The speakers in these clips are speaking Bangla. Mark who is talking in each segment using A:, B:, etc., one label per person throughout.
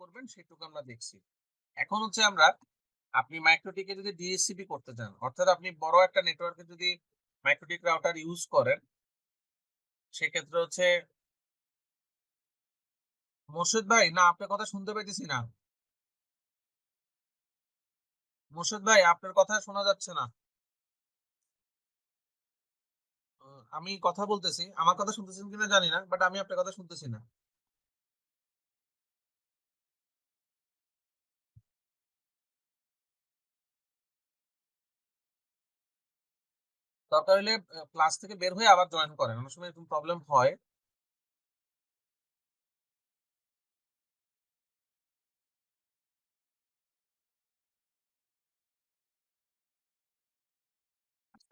A: করবেন সেটুকু আমরা দেখছি। এখন হচ্ছে আমরা, আপনি মাইক্রোটিকে যদি ডিএসসিপি করতে চান, অর্থাৎ আপনি বড় একটা নেটওয়ার্কে যদি মাইক্রোটিক রাউটার ইউজ করেন, সেক্ষেত্রে হচ্ছে মোর্শেদ ভাই, না, আপনার কথা শুনতে পাইতেছি না। মোর্শেদ ভাই, আপনার কথা শোনা যাচ্ছে না। আমি কথা বলতেছি। আমার কথা শুনতেছেন কিনা জানি না বাট আমি আপনার কথা শুনতেছি না। দরকার হলে ক্লাস থেকে বের হয়ে আবার জয়েন করেন। অনেক সময় এরকম প্রবলেম হয়।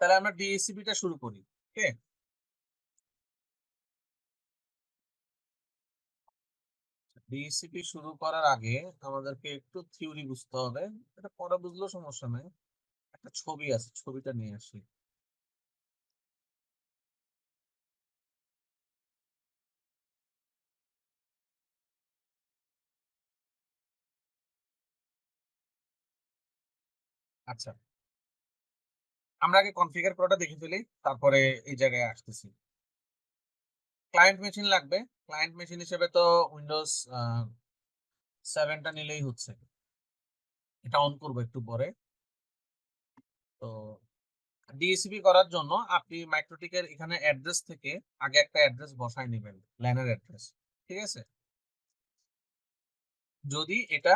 A: তাহলে আমরা ডিএসিপিটা শুরু করি ওকে ডিএসসিপি শুরু করার আগে আমাদেরকে একটু থিওরি বুঝতে হবে। এটা পরে বুঝলেও সমস্যা নাই। একটা ছবি আছে, ছবিটা নিয়ে আসি। আচ্ছা। আমরা আগে কনফিগার করাটা দেখে ফেলি, তারপরে এই জায়গায় আসতেছি। ক্লায়েন্ট মেশিন লাগবে। ক্লায়েন্ট মেশিন হিসেবে তো উইন্ডোজ সেভেনটা নিলেই হচ্ছে। এটা অন করব একটু পরে। তো ডিএসিপি করার জন্য আপনি মাইক্রোটিকের এখানে অ্যাড্রেস থেকে আগে একটা অ্যাড্রেস বসায় নেবেন ল্যানের অ্যাড্রেস ঠিক আছে? যদি এটা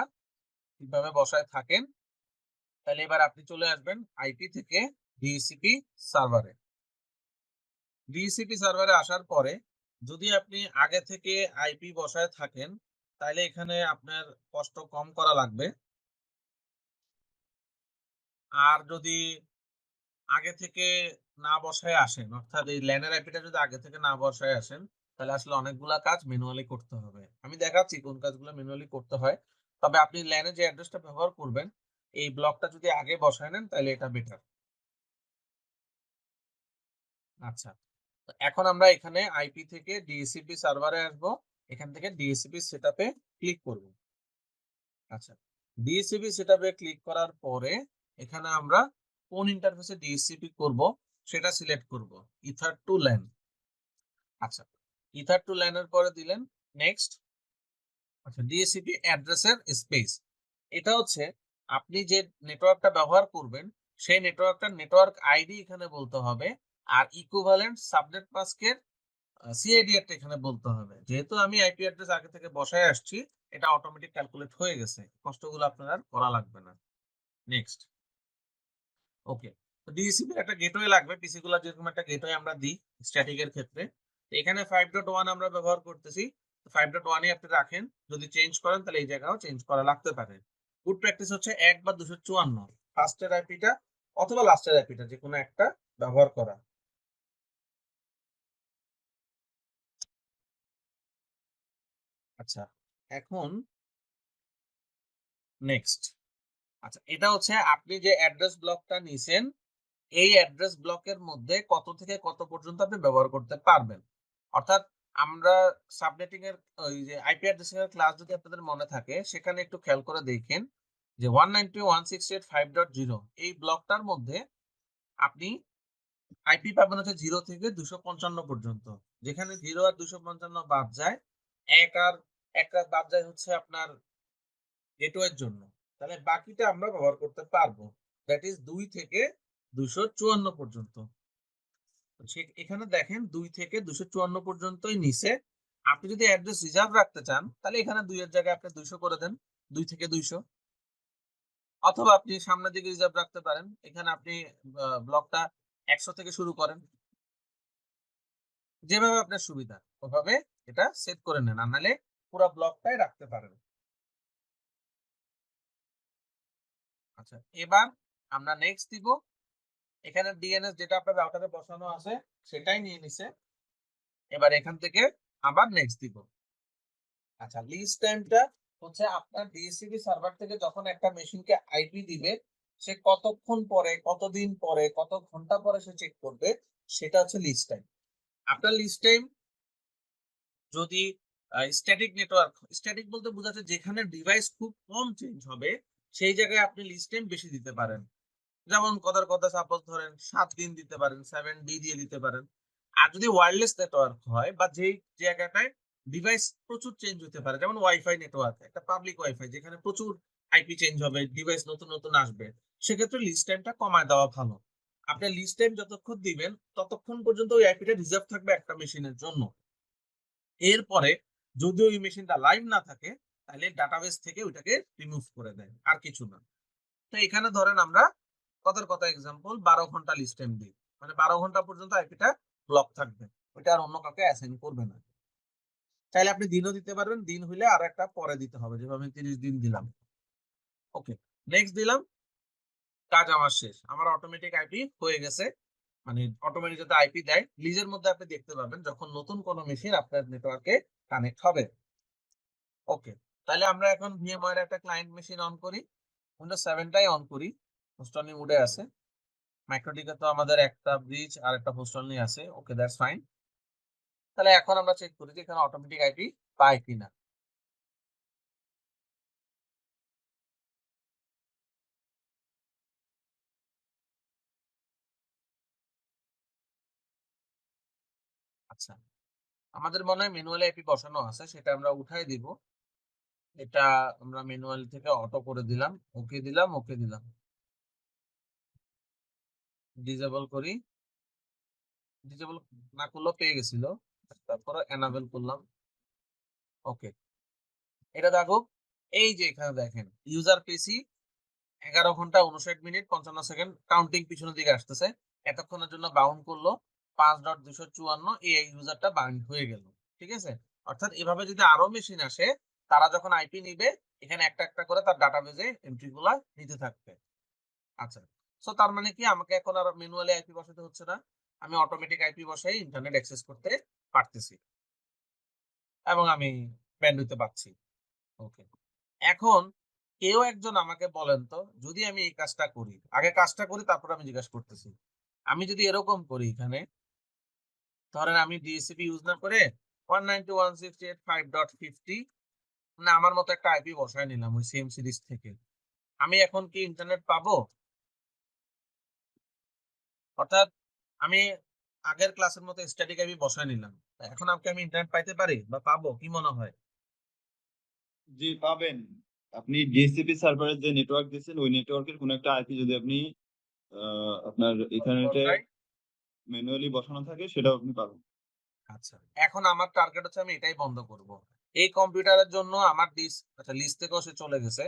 A: ঠিকভাবে বসায় থাকেন তাহলে এবার আপনি চলে আসবেন আইপি থেকে ডিএসিপি সার্ভারে। ডিএসিপি সার্ভারে আসার পরে যদি আপনি আগে থেকে আইপি বসায় থাকেন, তাহলে এখানে আপনার কষ্ট কম করা লাগবে। আর যদি আগে থেকে না বসায় আসেন, অর্থাৎ এই ল্যানের আইপিটা যদি আগে থেকে না বসায় আসেন, তাহলে আসলে অনেকগুলা কাজ ম্যানুয়ালি করতে হবে। আমি দেখাচ্ছি কোন কাজগুলো ম্যানুয়ালি করতে হয়। তবে আপনি ল্যানে যে অ্যাড্রেসটা ব্যবহার করবেন এই ব্লকটা যদি আগে বসায় নেন তাহলে এটা বেটার আচ্ছা এখন আমরা এখানে আইপি থেকে ডিএসসিপি সার্ভারে আসব। এখান থেকে ডিএসসিপি সেটআপে ক্লিক করব। আচ্ছা ডিএসসিপি সেটআপে ক্লিক করার পরে এখানে আমরা কোন ইন্টারফেসে ডিএসসিপি করব, সেটা সিলেক্ট করব। ইথার টু ল্যান আচ্ছা ইথার টু ল্যানের পরে দিলেন নেক্সট আচ্ছা ডিএসসিপি অ্যাড্রেসের স্পেস এটা হচ্ছে আপনি যে নেটওয়ার্কটা ব্যবহার করবেন, সেই নেটওয়ার্কটার নেটওয়ার্ক আইডি এখানে বলতে হবে আর ইকুইভ্যালেন্ট সাবনেট মাস্কের সিআইডি একটা এখানে বলতে হবে। যেহেতু আমি আইপি অ্যাড্রেস আগে থেকে বসায় আসছি, এটা অটোমেটিক ক্যালকুলেট হয়ে গেছে। কষ্টগুলো আপনার করা লাগবে না। নেক্সট ওকে তো ডিএসিপি একটা গেটওয়ে লাগবে। পিসি গুলো যেরকম একটা গেটওয়ে আমরা দিই স্ট্যাটিক এর ক্ষেত্রে। এখানে ফাইভ ডট ওয়ান আমরা ব্যবহার করতেছি। ফাইভ ডট ওয়ানই আপনি রাখেন। যদি চেঞ্জ করেন, তাহলে এই জায়গাও চেঞ্জ করা লাগতে পারে। গুড প্র্যাকটিস হচ্ছে এক বা দুশো চুয়ান্ন। ফার্স্টের আইপিটা অথবা লাস্টের আইপিটা যে কোনো একটা ব্যবহার করা। আচ্ছা এখন নেক্সট আচ্ছা এটা হচ্ছে আপনি যে অ্যাড্রেস ব্লকটা নিছেন, এই অ্যাড্রেস ব্লকের মধ্যে কত থেকে কত পর্যন্ত আপনি ব্যবহার করতে পারবেন? অর্থাৎ আমরা সাবনেটিং এর, ওই যে আইপি অ্যাড্রেসিং এর ক্লাস যদি আপনাদের মনে থাকে, সেখানে একটু খেয়াল করে দেখেন যে one ninety one sixty eight five dot zero এই ব্লকটার মধ্যে আপনি আইপি পাবেন হচ্ছে জিরো থেকে দুশো পঞ্চান্ন পর্যন্ত। যেখানে জিরো আর দুশো পঞ্চান্ন বাদ যায়, এক আর, এক বাদ যায় হচ্ছে আপনার গেটওয়ের জন্য। তাহলে বাকিটা আমরা ব্যবহার করতে পারব। দ্যাট ইজ দুই থেকে দুশো চুয়ান্ন পর্যন্ত। এখানে দেখেন দুই থেকে দুশো চুয়ান্ন পর্যন্তই নিচে। আপনি যদি অ্যাড্রেস রিজার্ভ রাখতে চান, তাহলে এখানে দুইয়ের জায়গায় আপনি দুইশো করে দেন, দুই থেকে দুইশো। অথবা আপনি সামনের দিকে রিজার্ভ রাখতে পারেন, এখানে আপনি ব্লকটা একশো থেকে শুরু করেন। যেভাবে আপনার সুবিধা, ওভাবে এটা সেট করে নেন, আর নাহলে পুরো ব্লকটাই রাখতে পারেন। আচ্ছা এবার আমরা নেক্সট দিব। এখানে ডিএনএস যেটা আপনার রাউটারে বসানো আছে, সেটাই নিয়ে নিছে। এবার এখান থেকে আবার নেক্সট দিব। আচ্ছা লিস্ট টাইমটা হচ্ছে আপনার ডিএসসিবি সার্ভার থেকে যখন একটা মেশিনকে আইপি দিবে, সে কতক্ষণ পরে, কতদিন পরে, কত ঘণ্টা পরে সে চেক করবে, সেটা হচ্ছে লিস্ট টাইম আপনার লিস্ট টাইম যদি স্ট্যাটিক নেটওয়ার্ক স্ট্যাটিক বলতে বোঝাচ্ছে যেখানে ডিভাইস খুব কম চেঞ্জ হবে, সেই জায়গায় আপনি লিস্ট টাইম বেশি দিতে পারেন। যেমন কথার কথা সাপোজ ধরেন সাত দিন দিতে পারেন সেভেন ডি দিয়ে দিতে পারেন। আর যদি ওয়্যারলেস নেটওয়ার্ক হয় বা যেই জায়গাটায় ডিভাইস প্রচুর চেঞ্জ হতে পারে, যেমন ওয়াইফাই নেটওয়ার্ক একটা পাবলিক ওয়াইফাই যেখানে প্রচুর আইপি চেঞ্জ হবে ডিভাইস নতুন নতুন আসবে, সেক্ষেত্রে লিস্ট টাইমটা কমায় দেওয়া ভালো। আপনি লিস্ট টাইম যতক্ষণ দিবেন, ততক্ষণ পর্যন্ত ওই আইপিটা রিজার্ভ থাকবে একটা মেশিনের জন্য। এরপরে যদি ওই মেশিনটা লাইভ না থাকে, তাহলে ডাটাবেস থেকে ওইটাকে রিমুভ করে দেয়, আর কিছু না। তো এখানে ধরেন আমরা কথার কথা এক্সাম্পল বারো ঘণ্টা লিস্ট টাইম দিই মানে বারো ঘণ্টা পর্যন্ত আইপিটা ব্লক থাকবে। ওইটা আর অন্য কাউকে অ্যাসাইন করবে না। চাইলে আপনি দিনও দিতে পারবেন, দিন হইলে আর একটা পরে দিতে হবে। যেভাবে আমি তিরিশ দিন দিলাম। ওকে নেক্সট দিলাম। কাজ আমার শেষ। আমার অটোমেটিক আইপি হয়ে গেছে। মানে অটোমেটিক যাতে আইপি দেয় লিজের মধ্যে আপনি দেখতে পাবেন যখন নতুন কোনো মেশিন আপনার নেটওয়ার্কে কানেক্ট হবে। ওকে তাহলে আমরা এখন ভিএমওয়ার একটা ক্লায়েন্ট মেশিন অন করি। উইন্ডোজ সেভেনটাই অন করি। হোস্টনি মুডে আছে মাইক্রোটিকে তো আমাদের একটা ব্রিজ আর একটা হোস্টনি আছে ওকে দ্যাটস ফাইন তাহলে এখন আমরা চেক করি যে এখানে অটোমেটিক আইপি পাই কিনা। আচ্ছা আমাদের মনে হয় ম্যানুয়ালি আইপি বসানো আছে, সেটা আমরা উঠাই দিব। এটা আমরা ম্যানুয়াল থেকে অটো করে দিলাম। ওকে দিলাম ওকে দিলাম। ডিজেবল করি। ডিজেবল না করলেও পেয়ে গেছিল। তারপরে এনাবেল করলাম। ওকে এটা এই যে এখানে দেখেন ইউজার পেসি এগারো ঘণ্টা উনষাট মিনিট পঞ্চান্ন সেকেন্ড কাউন্টিং পিছনের দিকে আসতেছে। এতক্ষণের জন্য বাউন্ড করল, পাঁচ ডট দুশো চুয়ান্ন এই ইউজারটা বাউন্ড হয়ে গেল। ঠিক আছে? অর্থাৎ এভাবে যদি আরও মেশিন আসে, তারা যখন আইপি নিবে, এখানে একটা একটা করে তার ডাটাবেজে এন্ট্রি গুলা নিতে থাকবে। আচ্ছা। সো তার মানে কি? আমাকে এখন আর ম্যানুয়ালি আইপি বসাতে হচ্ছে না। আমি অটোমেটিক আইপি বসাই ইন্টারনেট অ্যাক্সেস করতে পারতেছি। এবং আমি ব্যান্ডউইথে পাচ্ছি। ওকে এখন কেউ একজন আমাকে বলেন তো, যদি আমি এই কাজটা করি, আগে কাজটা করি, তারপর আমি জিজ্ঞাসা করতেছি। আমি যদি এরকম করি এখানে, ধরেন আমি ডিএসসিপি ইউজ না করে one ninety one sixty eight five dot fifty আমার মতো একটা আইপি বসায় নিলাম ওই সেম সিরিজ থেকে। আমি এখন কি ইন্টারনেট পাবো? অর্থাৎ আমি আগের ক্লাসের মতো স্ট্যাটিক আইপি বসায় নিলাম। এখন আপনি আমি ইন্টারনেট পাইতে পারি বা পাবো? কি মনে হয়?
B: জি পাবেন। আপনি ডিএসসিপি সার্ভারের যে নেটওয়ার্ক দিয়েছেন ওই নেটওয়ার্কের কোনো একটা আইপি যদি আপনি আপনার ইথারনেটে ম্যানুয়ালি বসানো থাকে সেটাও আপনি পাবেন।
A: আচ্ছা এখন আমার টার্গেট হচ্ছে আমি এটাই বন্ধ করব। এই কম্পিউটারের জন্য আমার ডিস আচ্ছা লিস্ট থেকেও সে চলে গেছে।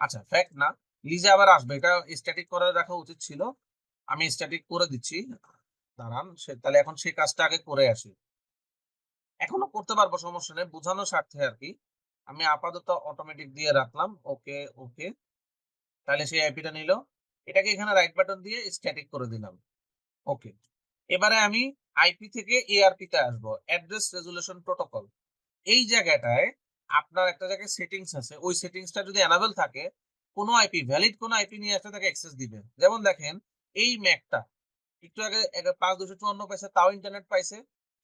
A: আচ্ছা ফ্যাক্ট না। লিজে আবার আসবে। এটা স্ট্যাটিক করে রাখা উচিত ছিল। আমি স্ট্যাটিক করে দিচ্ছি। দাঁড়ান, সে তাহলে এখন সেই কাজটা আগে করে আসি। এখনও করতে পারব, সমস্যা নেই। বোঝানোর স্বার্থে আর কি। আমি আপাতত অটোমেটিক দিয়ে রাখলাম। ওকে ওকে তাহলে সেই আইপিটা নিল। এটাকে এখানে রাইট বাটন দিয়ে স্ট্যাটিক করে দিলাম। ওকে এবারে আমি আইপি থেকে এআরপি তে আসব। অ্যাড্রেস রেজুলেশন প্রোটোকল এই জায়গাটায় আপনার একটা জায়গায় সেটিংস আছে। ওই সেটিংসটা যদি এনাবেল থাকে, কোনো আইপি ভ্যালিড কোনো আইপি নিয়ে আসলে তাকে অ্যাক্সেস দিবে। যেমন দেখেন এই ম্যাকটা একটু আগে পাঁচ দুশো চুয়ান্ন পাইছে, তাও ইন্টারনেট পাইছে।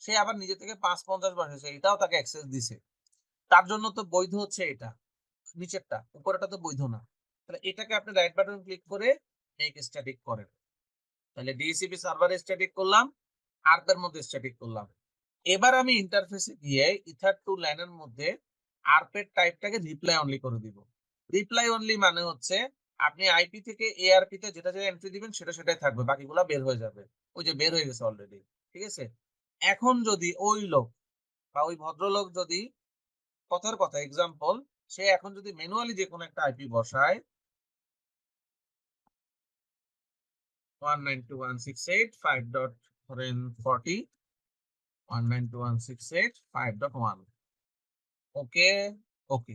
A: সে আবার নিজে থেকে পাঁচ পঞ্চাশ বসেছে এটাও তাকে অ্যাক্সেস দিছে। তার জন্য তো বৈধ হচ্ছে এটা, নিচেরটা উপরেটা তো বৈধ না। তাহলে এটাকে আপনি রাইট বাটন ক্লিক করে মেক স্ট্যাটিক করেন। তাহলে ডিএসিপি সার্ভারে স্ট্যাটিক করলাম আর্পের মধ্যে স্ট্যাটিক করলাম। এবার আমি ইন্টারফেসে গিয়ে ইথার টু লাইনের মধ্যে আর্পের টাইপটাকে রিপ্লাই অনলি করে দিব। রিপ্লাই অনলি মানে হচ্ছে আপনি আইপি থেকে এআরপি তে যেটা যেটা এন্ট্রি দিবেন, সেটা সেটাই থাকবে, বাকিগুলো বের হয়ে যাবে। ওই যে বের হয়ে গেছে অলরেডি ঠিক আছে? এখন যদি ওই লোক বা ওই ভদ্রলোক যদি, কথার কথা এক্সাম্পল সে এখন যদি ম্যানুয়ালি যে কোনো একটা আইপি বসায় one nine two one six eight five dot one nine two one six eight five dot one okay okay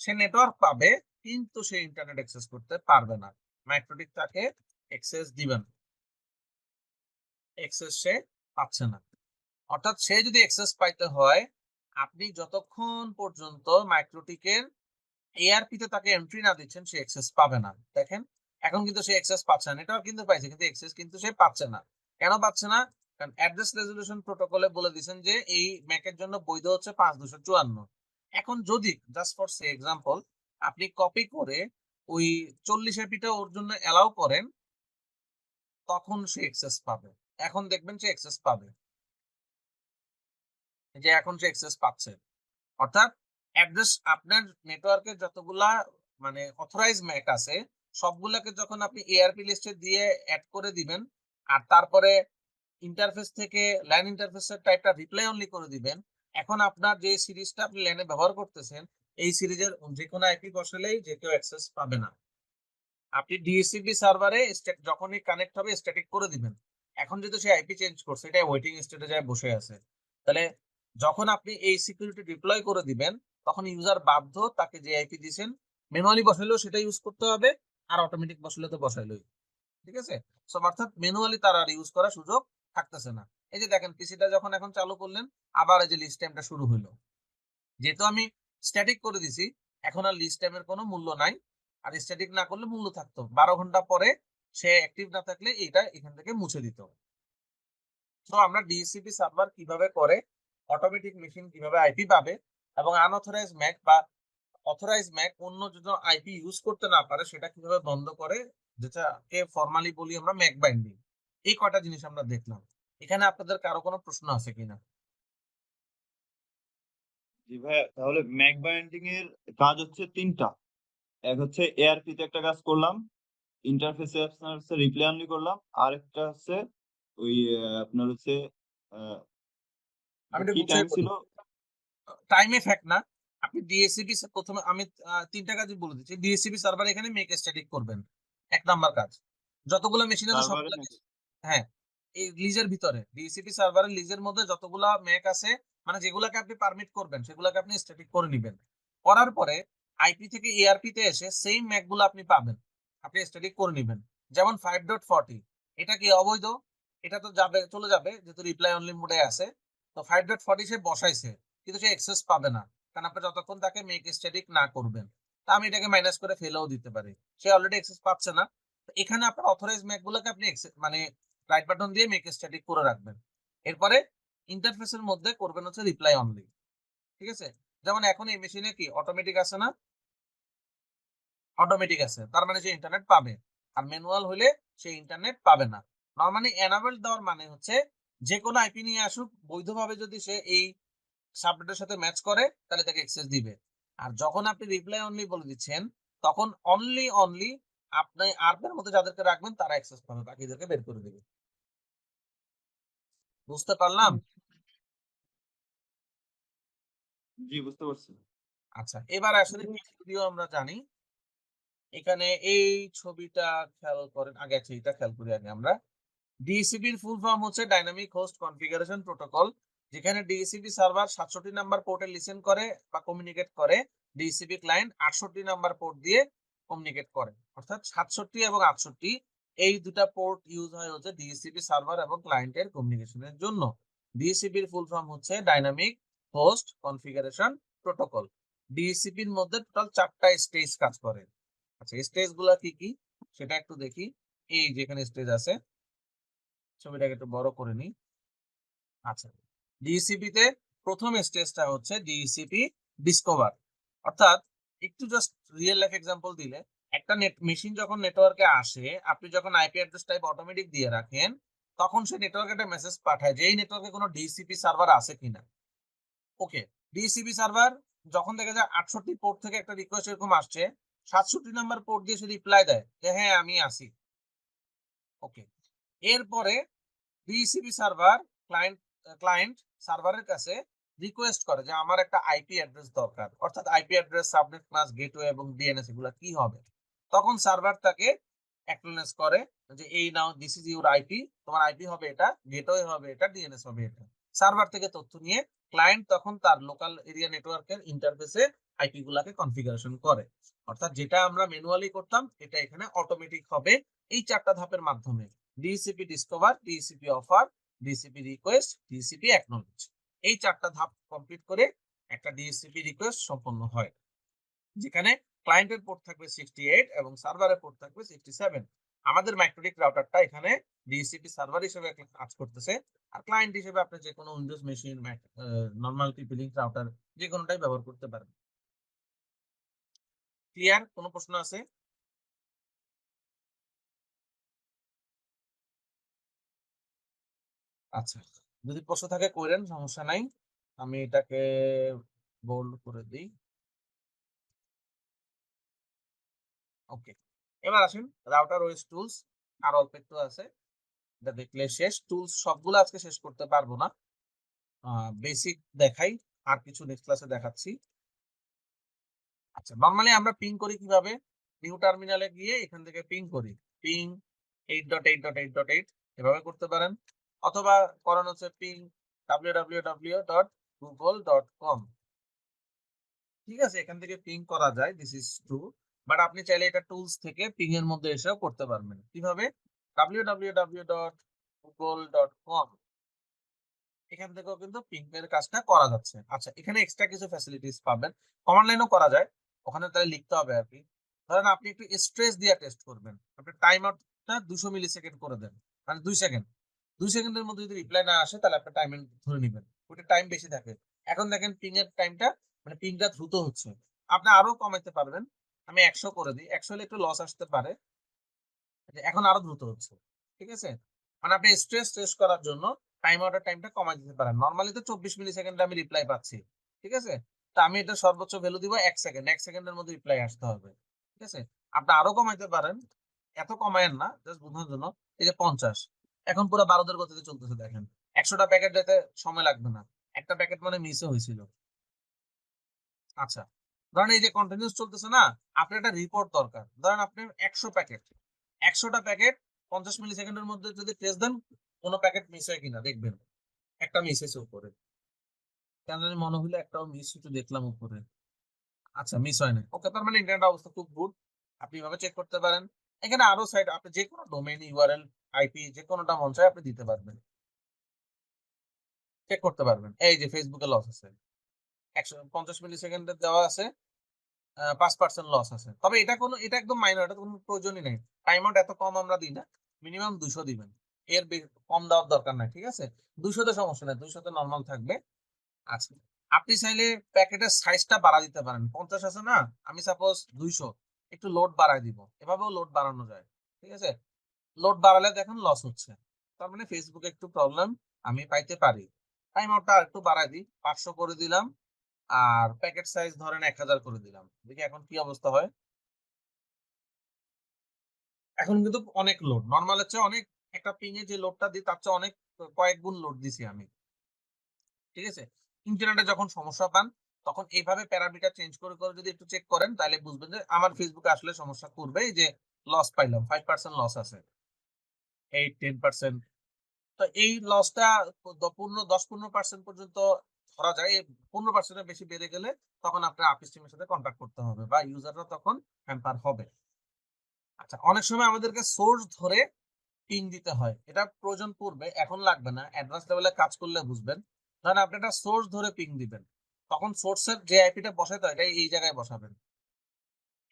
A: সে নেটওয়ার্ক পাবে কিন্তু সে ইন্টারনেট অ্যাক্সেস করতে পারবে না। মাইক্রোটিক তাকে অ্যাক্সেস দিবেন অ্যাক্সেস সে পাচ্ছে না। অর্থাৎ সে যদি অ্যাক্সেস পাইতে হয়, আপনি যতক্ষণ পর্যন্ত মাইক্রোটিকের এআরপি তে তাকে এন্ট্রি না দিচ্ছেন, সে অ্যাক্সেস পাবে না। দেখেন, এখন কিন্তু সে অ্যাক্সেস পাচ্ছে না। নেটওয়ার্ক কিন্তু পাইছে, কিন্তু অ্যাক্সেস কিন্তু সে পাচ্ছে না। কেন পাচ্ছে না? কারণ অ্যাড্রেস রেজলিউশন প্রোটোকলে বলে দিয়েছেন যে, এই ম্যাকের জন্য বৈধ হচ্ছে পাঁচ দুশো চুয়ান্ন। এখন যদি জাস্ট ফর সে এক্সাম্পল আপনি কপি করে ওই চল্লিশ এপিটা ওর জন্য অ্যালাউ করেন, তখন সে এক্সেস পাবে। এখন দেখবেন সে এক্সেস পাবে। যে এখন সে এক্সেস পাচ্ছে। অর্থাৎ অ্যাড্রেস আপনার নেটওয়ার্কের যতগুলা মানে অথরাইজ ম্যাক আছে, সবগুলাকে যখন আপনি এআরপি লিস্টে দিয়ে অ্যাড করে দিবেন, আর তারপরে ইন্টারফেস থেকে লাইন ইন্টারফেসের টাইপটা রিপ্লাই অনলি করে দিবেন, এখন আপনার যে সিরিজটা আপনি লাইনে ব্যবহার করতেছেন এই সিরিজের যে কোনো আইপি বসালেই যে কেউ অ্যাক্সেস পাবে না। আপনি ডিএসসিপি সার্ভারে যখনই কানেক্ট হবে স্ট্যাটিক করে দিবেন। এখন যেহেতু সে আইপি চেঞ্জ করছে এটা ওয়েটিং স্টেটে যায় বসে আছে। তাহলে যখন আপনি এই সিকিউরিটি ডিপ্লয় করে দিবেন, তখন ইউজার বাধ্য তাকে যে আইপি দিয়েছেন ম্যানুয়ালি বসাইলেও সেটা ইউজ করতে হবে আর অটোমেটিক বসাইলে তো বসাইলই। ঠিক আছে? সো অর্থাৎ ম্যানুয়ালি তার আর ইউজ করার সুযোগ থাকতেছে না। এই যে দেখেন পিসিটা যখন এখন চালু করলেন, আবার এই যে লিস্ট টাইমটা শুরু হইল। যেহেতু আমি স্ট্যাটিক করে দিছি। এখন আর লিস্ট টাইমের কোনো মূল্য নাই। আর স্ট্যাটিক না করলে মূল্য থাকতো বারো ঘণ্টা পরে সে অ্যাক্টিভ না থাকলে এটা এখান থেকে মুছে দিত তো আমরা ডিএসসিপি সার্ভার কীভাবে করে অটোমেটিক মেশিন কীভাবে আইপি পাবে এবং আনঅথরাইজ ম্যাক বা অথরাইজ ম্যাক অন্য যদি আইপি ইউজ করতে না পারে, সেটা কীভাবে বন্ধ করে যেটাকে ফর্মালি বলি আমরা ম্যাক বাইন্ডিং এই কয়টা জিনিস আমরা দেখলাম। এখানে আপনাদের কারও কোনো প্রশ্ন আছে কিনা?
B: জি ভাইয়া তাহলে ম্যাক বাইন্ডিং এর কাজ হচ্ছে তিনটা। এক হচ্ছে এআরপি তে একটা কাজ করলাম ইন্টারফেসে আপনার হচ্ছে রিপ্লাই অনলি করলাম আর একটা হচ্ছে ওই আপনার হচ্ছে
A: আমি
B: কি টাইম ছিল।
A: টাইম এফেক্ট না আপনি ডিএসসিপি প্রথমে আমি তিনটা কাজই বলে দিচ্ছি। ডিএসসিপি সার্ভার এখানে মেক স্ট্যাটিক করবেন এক নাম্বার কাজ। যতগুলো মেশিন আছে সবগুলো হ্যাঁ। এই লিজের ভিতরে। ডিএসসিপি সার্ভারের লিজের মধ্যে যতগুলা ম্যাক আছে মানে যেগুলাকে আপনি পারমিট করবেন, সেগুলাকে আপনি স্ট্যাটিক করে নেবেন। করার পরে আইপি থেকে এআরপি তে এসে সেম ম্যাকগুলো আপনি পাবেন। আপনি স্ট্যাটিক করে নেবেন। যেমন ফাইভ ডট ফর্টি এটা কি অবৈধ? এটা তো যাবে, চলে যাবে, যেহেতু রিপ্লাই অনলি মোডে আছে। তো ফাইভ ডট ফর্টি সে বসাইছে, কিন্তু সে এক্সেস পাবে না। কারণ আপনি যতক্ষণ তাকে মেক স্ট্যাটিক না করবেন, তা আমি এটাকে মাইনাস করে ফেলেও দিতে পারি। সে অলরেডি এক্সেস পাচ্ছে না। এখানে আপনার অথরাইজ ম্যাক গুলোকে আপনি মানে রাইট বাটন দিয়ে মেক স্ট্যাটিক করে রাখবেন। এরপরে ইন্টারফেসের মধ্যে করবেন হচ্ছে রিপ্লাই অনলি ঠিক আছে? যেমন এখন এই মেশিনে কি অটোমেটিক আছে না? অটোমেটিক আছে, তার মানে সে ইন্টারনেট পাবে, আর ম্যানুয়াল হলে সে ইন্টারনেট পাবে না। নর্মালি এনাবেল দেওয়ার মানে হচ্ছে যে কোনো আইপি নিয়ে আসুক, বৈধভাবে যদি সে এই সাবনেটের সাথে ম্যাচ করে, তাহলে তাকে অ্যাক্সেস দিবে। আর যখন আপনি রিপ্লাই অনলি বলে দিচ্ছেন, তখন অনলি অনলি আপনি আর্পের মধ্যে যাদেরকে রাখবেন, তারা অ্যাক্সেস পাবে, বাকিদেরকে বের করে দেবে। বুঝতে পারলাম?
B: জি বুঝতে পারছি।
A: আচ্ছা এবার আসলে যদিও আমরা জানি। এখানে এই ছবিটা খেয়াল করেন আগে আছে এটা খেয়াল করি আগে আমরা। ডিসিপির ফুল ফর্ম হচ্ছে ডাইনামিক হোস্ট কনফিগারেশন প্রোটোকল যেখানে ডিসিপি সার্ভার সাতষট্টি নাম্বার পোর্টে লিসেন করে বা কমিউনিকেট করে। ডিসিপি ক্লায়েন্ট আটষট্টি নাম্বার পোর্ট দিয়ে কমিউনিকেট করে অর্থাৎ সাতষট্টি এবং আটষট্টি। এই দুটা পোর্ট ইউজ হয় হচ্ছে ডিসিপি সার্ভার এবং ক্লায়েন্টের কমিউনিকেশনের জন্য। ডিসিপির ফুল ফর্ম হচ্ছে ডাইনামিক হোস্ট কনফিগারেশন প্রোটোকল ডিসিপির মধ্যে টোটাল চারটা স্টেজ কাজ করে। আচ্ছা স্টেজগুলা কি কি? সেটা একটু দেখি। এই যেখানে স্টেজ আছে। ছবিটাকে একটু বড় করে নি আচ্ছা ডিসিপি তে প্রথম স্টেজটা হচ্ছে ডিসিপি ডিসকভার অর্থাৎ একটু জাস্ট রিয়েল লাইফ এক্সাম্পল দিলে একটা নেট মেশিন যখন নেটওয়ার্কে আসে, আপনি যখন আইপি অ্যাড্রেস টাইপ অটোমেটিক দিয়ে রাখেন, তখন সে নেটওয়ার্কে একটা মেসেজ পাঠায় যে, এই নেটওয়ার্কে কোনো ডিসিপি সার্ভার আছে কিনা? ওকে ডিসিপি সার্ভার যখন দেখা যায় আটষট্টি পোর্ট থেকে একটা রিকোয়েস্ট এরকম আসছে, সাতষট্টি নাম্বার পোর্ট দিয়ে সে রিপ্লাই দেয় যে হ্যাঁ আমি আসি ওকে এরপরে ডিসিপি সার্ভার ক্লায়েন্ট ক্লায়েন্ট সার্ভারের কাছে রিকোয়েস্ট করে যে, আমার একটা আইপি অ্যাড্রেস দরকার। অর্থাৎ IP address subnet class gateway এবং ডিএনএস এগুলো কি হবে? তখন সার্ভার তাকে অ্যাকনোলেজ করে যে, এই now this is your IP তোমার আইপি হবে এটা গেটওয়ে হবে এটা ডিএনএস হবে এটা। সার্ভার থেকে তথ্য নিয়ে ক্লায়েন্ট তখন তার লোকাল এরিয়া নেটওয়ার্কের ইন্টারফেসে আইপি গুলাকে কনফিগারেশন করে। অর্থাৎ যেটা আমরা ম্যানুয়ালি করতাম, এটা এখানে অটোমেটিক হবে এই চারটা ধাপের মাধ্যমে। DHCP discover DHCP offer DHCP request DHCP acknowledge এই চারটা ধাপ কমপ্লিট করে একটা ডিসিপি রিকোয়েস্ট সম্পন্ন হয়। যেখানে ক্লায়েন্টের পোর্ট থাকবে সিক্সটি এইট এবং সার্ভারের পোর্ট থাকবে সিক্সটি সেভেন আমাদের ম্যাকটোরিক রাউটারটা এখানে ডিসিপি সার্ভার হিসেবে কাজ করতেছে। আর ক্লায়েন্ট হিসেবে আপনি যে কোনো Windows machine normal TP link router যে কোনোটাই ব্যবহার করতে পারেন। ক্লিয়ার কোনো প্রশ্ন আছে? আচ্ছা যদি প্রশ্ন থাকে করেন সমস্যা নাই। আমি এটাকে বোল্ড করে দিই। ওকে। এবার আসেন রাউটার ওয়েস টুলস আর অল্প একটু আছে। দেখলে শেষ। টুলস সবগুলো আজকে শেষ করতে পারব না। বেসিক দেখাই, আর কিছু নেক্সট ক্লাসে দেখাচ্ছি। আচ্ছা নর্মালি আমরা পিং করি কীভাবে? নিউ টার্মিনালে গিয়ে এখান থেকে পিং করি। Ping eight dot eight dot eight dot eight এভাবে করতে পারেন। অথবা করানো হচ্ছে ping W W W dot Google dot com ঠিক আছে, এখান থেকে পিং করা যায় দিস ইজ ট্রু বাট আপনি চাইলে এটা টুলস থেকে পিং এর মধ্যে এসেও করতে পারবেন। কীভাবে? কম এখান থেকেও কিন্তু পিং এর কাজটা করা যাচ্ছে। আচ্ছা এখানে এক্সট্রা কিছু ফ্যাসিলিটিস পাবেন। কমান্ড লাইনও করা যায়। ওখানে তাহলে লিখতে হবে আর কি। ধরেন আপনি একটু স্ট্রেস দিয়ে টেস্ট করবেন। আপনি টাইম আউটটা দুশো মিলি সেকেন্ড করে দেন। মানে দুই সেকেন্ড দুই সেকেন্ডের মধ্যে যদি রিপ্লাই না আসে, তাহলে আপনি টাইম ধরে নেবেন। ওইটা টাইম বেশি থাকে। এখন দেখেন পিং এর টাইমটা মানে পিংটা দ্রুত হচ্ছে। আপনি আরও কমাইতে পারবেন। আমি একশো করে দিই। একশো হলে একটু লস আসতে পারে। এখন আরও দ্রুত হচ্ছে, ঠিক আছে? মানে আপনি স্ট্রেস টেস্ট করার জন্য টাইম আউটের টাইমটা কমাই দিতে পারেন। নর্মালি তো চব্বিশ মিলি সেকেন্ডে আমি রিপ্লাই পাচ্ছি, ঠিক আছে? তো আমি এটা সর্বোচ্চ ভ্যালু দিব এক সেকেন্ড এক সেকেন্ডের মধ্যে রিপ্লাই আসতে হবে, ঠিক আছে? আপনি আরও কমাইতে পারেন। এত কমায়েন না জাস্ট বোঝার জন্য। এই যে পঞ্চাশ, এখন পুরো বারোদের গতিতে চলতেছে দেখেন। একশোটা প্যাকেট যেতে সময় লাগবে না। একটা প্যাকেট মানে মিসও হয়েছিল। আচ্ছা। ধরেন এই যে কন্টিনিউস চলতেছে না, আপনার একটা রিপোর্ট দরকার। ধরেন আপনি একশো প্যাকেট একশোটা প্যাকেট পঞ্চাশ মিলি সেকেন্ডের মধ্যে যদি টেস্ট দেন, কোনো প্যাকেট মিস হয় কিনা দেখবেন। একটা মিস হয়েছে উপরে। কেন মনে হলো একটাও মিস একটু দেখলাম উপরে। আচ্ছা মিস হয় না ওকে তার মানে ইন্টারনেট অবস্থা খুব গুড আপনি এভাবে চেক করতে পারেন। এখানে আরও সাইট আপনি যে কোনো ডোমেইন ইউআরএল আইপি যে কোনোটা মন চায় আপনি দিতে পারবেন। চেক করতে পারবেন। এই যে ফেসবুকে লস আছে। একশো পঞ্চাশ মিলি সেকেন্ডে দেওয়া আছে পাঁচ পার্সেন্ট লস আছে। তবে এটা কোনো, এটা একদম মাইনর এটা কোনো প্রয়োজনই নেই। টাইম আউট এত কম আমরা দিই না মিনিমাম দুশো দিবেন। এর কম দেওয়ার দরকার নাই, ঠিক আছে? দুইশোতে সমস্যা নেই, দুইশোতে নর্মাল থাকবে। আচ্ছা আপনি চাইলে প্যাকেটের সাইজটা বাড়া দিতে পারেন। পঞ্চাশ আছে না, আমি সাপোজ দুইশো, একটু লোড বাড়াই দিব। এভাবেও লোড বাড়ানো যায়, ঠিক আছে? লোড বাড়ালে দেখেন লস হচ্ছে। তার মানে ফেসবুকে একটু প্রবলেম আমি পাইতে পারি। টাইম আউটটা একটু বাড়াই দিই, পাঁচশো করে দিলাম আর প্যাকেট সাইজ ধরেন এক হাজার করে দিলাম। দেখি এখন কি অবস্থা হয়? এখন কিন্তু অনেক লোড নর্মালের চেয়ে অনেক একটা পিং এ যে লোডটা দিই, তার চেয়ে অনেক কয়েক গুণ লোড দিছি আমি। ঠিক আছে? ইন্টারনেটে যখন সমস্যা পান, তখন এইভাবে প্যারামিটার চেঞ্জ করে করে যদি একটু চেক করেন, তাহলে বুঝবেন যে আমার ফেসবুকে আসলে সমস্যা করবে যে লস পাইলাম। ফাইভ পার্সেন্ট লস আছে। এইট টেন পার্সেন্ট তো এই লসটা পনেরো, দশ পনেরো পার্সেন্ট পর্যন্ত ধরা যায় পনেরো পার্সেন্টের বেশি বেড়ে গেলে তখন আপনার আপিস টিমের সাথে কন্ট্যাক্ট করতে হবে বা ইউজাররা তখন হ্যাম্পার হবে। আচ্ছা অনেক সময় আমাদেরকে সোর্স ধরে পিং দিতে হয়। এটা প্রয়োজন পড়বে, এখন লাগবে না অ্যাডভান্স লেভেলে কাজ করলে বুঝবেন। ধরেন আপনি একটা সোর্স ধরে পিং দিবেন, তখন সোর্সের যে আইপিটা বসাইতে হয়, এটা এই জায়গায় বসাবেন।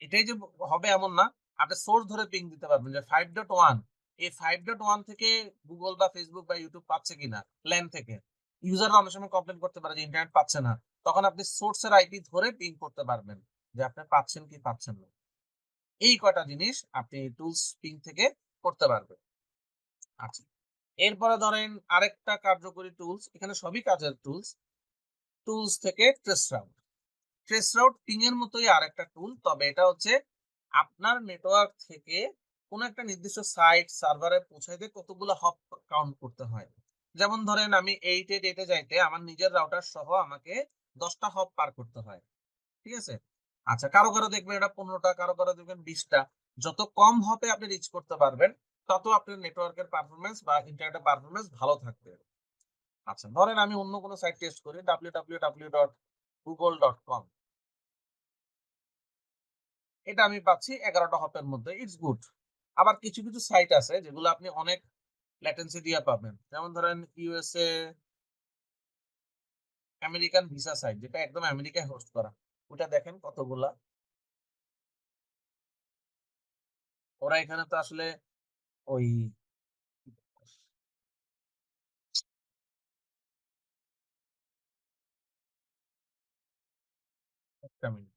A: এটাই যে হবে এমন না, আপনি সোর্স ধরে পিং দিতে পারবেন যে ফাইভ ডট ওয়ান এই ফাইভ ডট ওয়ান থেকে গুগল বা ফেসবুক বা ইউটিউব পাচ্ছে কিনা ল্যান থেকে। ইউজাররা অনেক সময় কমপ্লেন করতে পারে যে ইন্টারনেট পাচ্ছে না। তখন আপনি সোর্সের আইপি ধরে পিং করতে পারবেন যে আপনি পাচ্ছেন কি পাচ্ছেন না। এই কয়টা জিনিস আপনি টুলস পিং থেকে করতে পারবেন। আচ্ছা এরপরে ধরেন আরেকটা কার্যকরী টুলস এখানে সবই কাজের টুলস টুলস থেকে trace route trace route ping এর মতোই আরেকটা টুল তবে এটা হচ্ছে আপনার নেটওয়ার্ক থেকে কোন একটা নির্দিষ্ট সাইট সার্ভারে পৌঁছাইতে কতগুলো হপ কাউন্ট করতে হয়। যেমন ধরেন আমি এইটে ডেটে যাইতে আমার নিজের রাউটার সহ আমাকে দশটা হপ পার করতে হয়, ঠিক আছে? আচ্ছা কারও কারও দেখবেন এটা পনেরোটা, কারও কারও দেখবেন বিশটা। যত কম হপে আপনি রিচ করতে পারবেন, তত আপনার নেটওয়ার্কের পারফরমেন্স বা ইন্টারনেটের পারফরমেন্স ভালো থাকবে। আচ্ছা ধরেন আমি অন্য কোনো সাইট টেস্ট করি W W W dot Google dot com এটা আমি পাচ্ছি এগারোটা হপের মধ্যে ইটস গুড আবার কিছু কিছু সাইট আছে যেগুলো আপনি অনেক ল্যাটেন্সি দিয়ে পাবেন। যেমন ধরেন ইউএসএ আমেরিকান ভিসা সাইট, যেটা একদম আমেরিকায় হোস্ট করা। ওটা দেখেন কতগুলা। ওরা এখানে তো আসলে ওই একটা মিনিট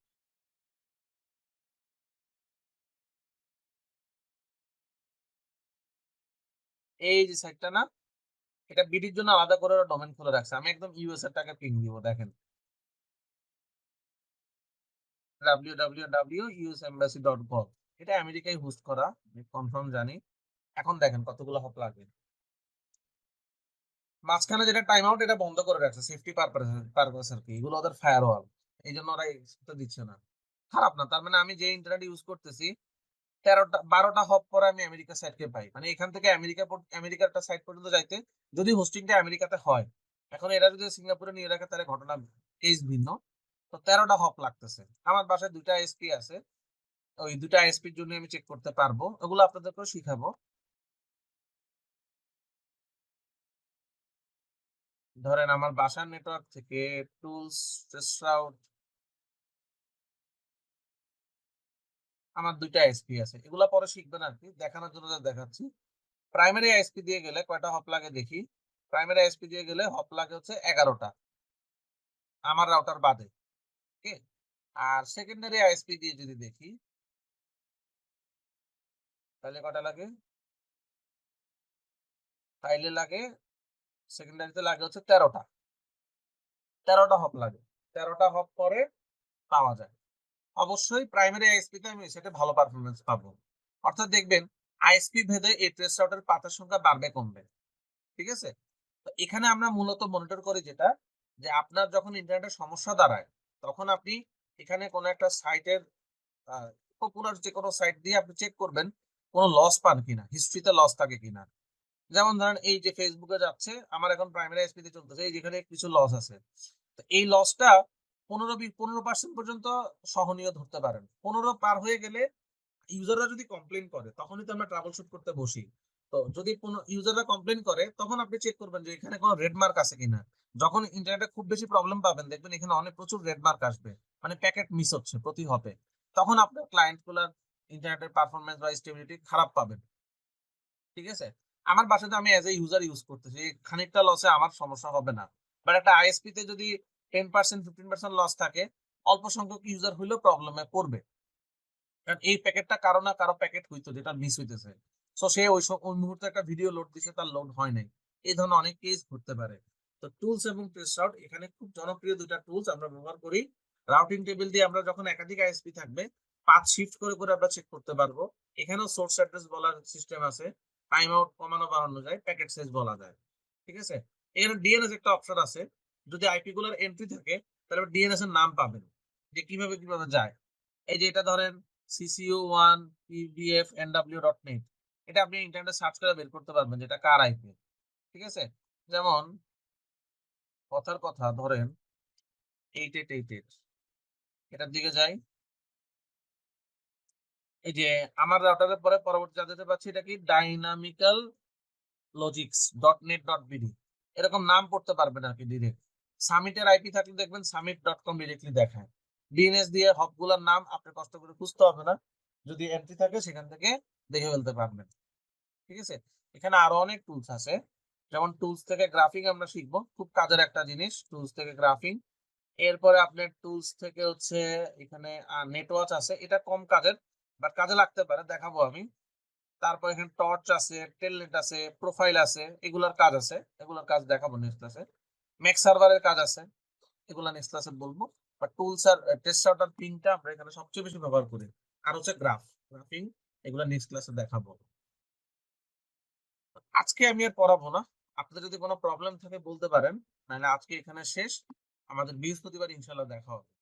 A: এই যে সাইটটা না, এটা বিডির জন্য আলাদা করে ডোমেন খুলে রাখছে। আমি একদম ইউএস এর টাকা পিং দিব, দেখেন। Www.usembassy.gov এটা আমেরিকায় হোস্ট করা, আমি কনফার্ম জানি। এখন দেখেন কতগুলো হপ লাগবে। মাঝখানে যেটা টাইম আউট এটা বন্ধ করে রাখছে সেফটি পারপাস আর কি। এগুলো ওদের ফায়ারওয়াল এই জন্য ওরা দিচ্ছে না। খারাপ না, তার মানে আমি যে ইন্টারনেট ইউজ করতেছি তেরোটা, বারোটা হপ পরে আমি আমেরিকা সাইটকে পাই। মানে এখান থেকে আমেরিকা একটা সাইট পর্যন্ত যাইতে যদি হোস্টিংটা আমেরিকাতে হয়, এখন এরা যদি সিঙ্গাপুরে নিয়ে রাখে তাহলে ঘটনা কেস ভিন্ন। তো তেরোটা হপ লাগতেছে। আমার বাসায় দুইটা আইএসপি আছে। ওই দুটা আইএসপির জন্য আমি চেক করতে পারব। ওগুলো আপনাদেরকেও শিখাবো। ধরেন আমার বাসার নেটওয়ার্ক থেকে টুলস রাউট আমার দুইটা আইএসপি আছে। এগুলা পরে শিখবেন আর কি দেখানোর জন্য দেখাচ্ছি। প্রাইমারি আইএসপি দিয়ে গেলে কয়টা হপ লাগে দেখি। প্রাইমারি আইএসপি দিয়ে গেলে হপ লাগে হচ্ছে এগারোটা। আমার রাউটার বাদে, ওকে? আর সেকেন্ডারি আইএসপি দিয়ে যদি দেখি, তাহলে কটা লাগে? তাইলে লাগে, সেকেন্ডারিতে লাগে হচ্ছে তেরোটা। তেরোটা হপ লাগে। তেরোটা হপ পরে পাওয়া যায়। অবশ্যই প্রাইমারি আইএসপিতে আমি সেটা ভালো পারফরমেন্স পাবো। অর্থাৎ দেখবেন আইএসপি ভেদে এই ট্রেস রাউটের পাতার সংখ্যা বাড়বে, কমবে। ঠিক আছে? তো এখানে আমরা মূলত মনিটর করি যেটা, যে আপনার যখন ইন্টারনেটের সমস্যা দাঁড়ায়, তখন আপনি এখানে কোনো একটা সাইটের পপুলার যে কোনো সাইট দিয়ে আপনি চেক করবেন, কোনো লস পান কিনা হিস্ট্রিতে লস থাকে কিনা। যেমন ধরেন, এই যে ফেসবুকে যাচ্ছে, আমার এখন প্রাইমারি এসপিতে চলতেছে, এই যেখানে কিছু লস আছে। তো এই লসটা পনেরো পনেরো পার্সেন্ট পর্যন্ত সহনীয় ধরতে পারেন। পনেরো পার হয়ে গেলে ইউজাররা যদি কমপ্লেন করে, তখনই তো আমরা ট্রাবল শুট করতে বসি। তো যদি ইউজাররা কমপ্লেন করে, তখন আপনি চেক করবেন যে এখানে কোনো রেড মার্ক আছে কিনা। যখন ইন্টারনেটে খুব বেশি প্রবলেম পাবেন, দেখবেন এখানে অনেক প্রচুর রেড মার্ক আসবে মানে প্যাকেট মিস হচ্ছে প্রতি হপে তখন আপনার ক্লায়েন্টগুলার ইন্টারনেটের পারফরমেন্স বা স্টেবিলিটি খারাপ পাবেন। ঠিক আছে? আমার বাসাতে আমি অ্যাজ এ ইউজার ইউজ করতেছি, খানিকটা লসে আমার সমস্যা হবে না। বাট একটা আইএসপি তে যদি ten percent fifteen percent loss থাকে, অল্প সংখ্যক ইউজার হইলেও প্রবলেমে পড়বে। কারণ এই প্যাকেটটা কারও না কারও প্যাকেট হইতো, যেটা মিস হইতেছে। সো সে ওই ওই মুহূর্তে একটা ভিডিও লোড দিছে, তার লোড হয় নাই। এই ধরনের অনেক কেস ঘটতে পারে। তো টুলস এবং টেস্ট রাউট এখানে খুব জনপ্রিয় দুটা টুলস আমরা ব্যবহার করি। রাউটিং টেবিল দিয়ে আমরা যখন একাধিক আইএসপি থাকবে পাথ শিফট করে করে আমরা চেক করতে পারব। এখানেও সোর্স অ্যাড্রেস বলার সিস্টেম আছে। টাইম আউট কমানো বাড়ানো যায় প্যাকেট সাইজ বলা যায়। ঠিক আছে? এখানে ডিএনএস একটা অপশন আছে। যদি আইপি গুলার এন্ট্রি থাকে, তাহলে ডিএনএস এর নাম পাবেন। যে কীভাবে কীভাবে যায়। এই যে এটা ধরেন CCU one PBF NW dot net এটা আপনি ইন্টারনেটে সার্চ করে বের করতে পারবেন যেটা কার আইপি ঠিক আছে? যেমন, কথার কথা ধরেন এইট এইট এইট এইট এটার দিকে যাই। এই যে আমার রাউটারের পরে পরবর্তী যা যেতে পাচ্ছি, এটা কি? Dynamical logics dot net dot BD এরকম নাম পড়তে পারবেন আর কি ডিরেক্ট সামিটের আইপি থাকলে দেখবেন সামিট ডট কম ডিরেক্টলি দেখায়। ডিএনএস দিয়ে হবগুলোর নাম আপনার কষ্ট করে খুঁজতে হবে না। যদি এন্ট্রি থাকে, সেখান থেকে দেখে ফেলতে পারবেন। ঠিক আছে? এখানে আরও অনেক টুলস আছে। যেমন টুলস থেকে গ্রাফিং আমরা শিখব। খুব কাজের একটা জিনিস টুলস থেকে গ্রাফিং এরপরে আপনার টুলস থেকে হচ্ছে এখানে নেটওয়ার্ক আছে। এটা কম কাজের বাট কাজে লাগতে পারে, দেখাবো আমি। তারপর এখানে টর্চ আছে টেলনেট আছে প্রোফাইল আছে, এগুলার কাজ আছে। এগুলার কাজ দেখাবো নেক্সট ক্লাসে ম্যাক সার্ভারের কাজ আছে। এগুলো নেক্সট ক্লাসে বলব। বাট টুলস আর টেস্ট আউট আর পিংটা আমরা এখানে সবচেয়ে বেশি ব্যবহার করি। আর হচ্ছে গ্রাফ গ্রাফিং এগুলো নেক্সট ক্লাসে দেখাবো। আজকে আমি আর পড়াবো না। আপনাদের যদি কোনো প্রবলেম থাকে বলতে পারেন, নাহলে আজকে এখানে শেষ। আমাদের বৃহস্পতিবার ইনশাল্লাহ দেখা হবে।